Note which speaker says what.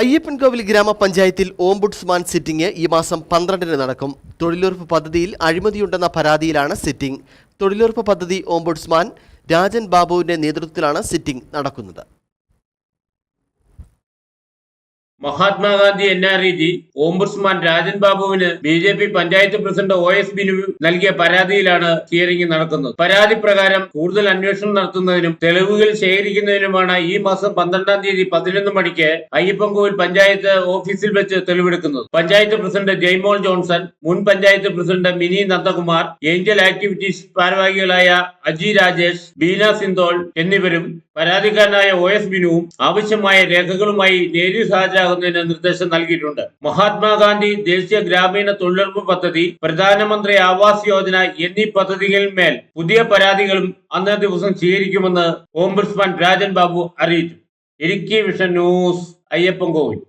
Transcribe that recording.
Speaker 1: അയ്യപ്പൻകോവിൽ ഗ്രാമപഞ്ചായത്തിൽ ombudsman sitting ഈ മാസം പന്ത്രണ്ടിന് നടക്കും. തൊഴിലുറപ്പ് പദ്ധതിയിൽ അഴിമതിയുണ്ടെന്ന പരാതിയിലാണ് സിറ്റിംഗ്. തൊഴിലുറപ്പ് പദ്ധതി ഓംബുഡ്സ്മാൻ രാജൻ ബാബുവിന്റെ നേതൃത്വത്തിലാണ് സിറ്റിംഗ് നടക്കുന്നത്.
Speaker 2: Mahatma Gandhi N R E G ombudsman Rajan ബാബുവിന് B J P panchayat president O S Binu നൽകിയ പരാതിയിലാണ് ഹിയറിംഗ് നടക്കുന്നത്. പരാതി പ്രകാരം കൂടുതൽ അന്വേഷണം നടത്തുന്നതിനും തെളിവുകൾ ശേഖരിക്കുന്നതിനുമാണ് ഈ മാസം പന്ത്രണ്ടാം തീയതി പതിനൊന്ന് മണിക്ക് അയ്യപ്പൻകോവിൽ പഞ്ചായത്ത് ഓഫീസിൽ വെച്ച് തെളിവെടുക്കുന്നത്. പഞ്ചായത്ത് പ്രസിഡന്റ് ജയ്മോൾ ജോൺസൺ മുൻ panchayat president Mini Nandakumar angel activities ഭാരവാഹികളായ അജി രാജേഷ് ബീന സിന്തോൾ എന്നിവരും പരാതിക്കാരനായ ഒ എസ് ബിനുവും ആവശ്യമായ രേഖകളുമായി നേരിൽ ഹാജരാകുന്നതിന് നിർദ്ദേശം നൽകിയിട്ടുണ്ട്. മഹാത്മാഗാന്ധി ദേശീയ ഗ്രാമീണ തൊഴിലുറപ്പ് പദ്ധതി പ്രധാനമന്ത്രി ആവാസ് യോജന എന്നീ പദ്ധതികളിന്മേൽ പുതിയ പരാതികളും അന്നേ ദിവസം സ്വീകരിക്കുമെന്ന് ഓംബുഡ്സ്മാൻ രാജൻ ബാബു അറിയിച്ചു. Idukki vision news Ayyappan Kovil.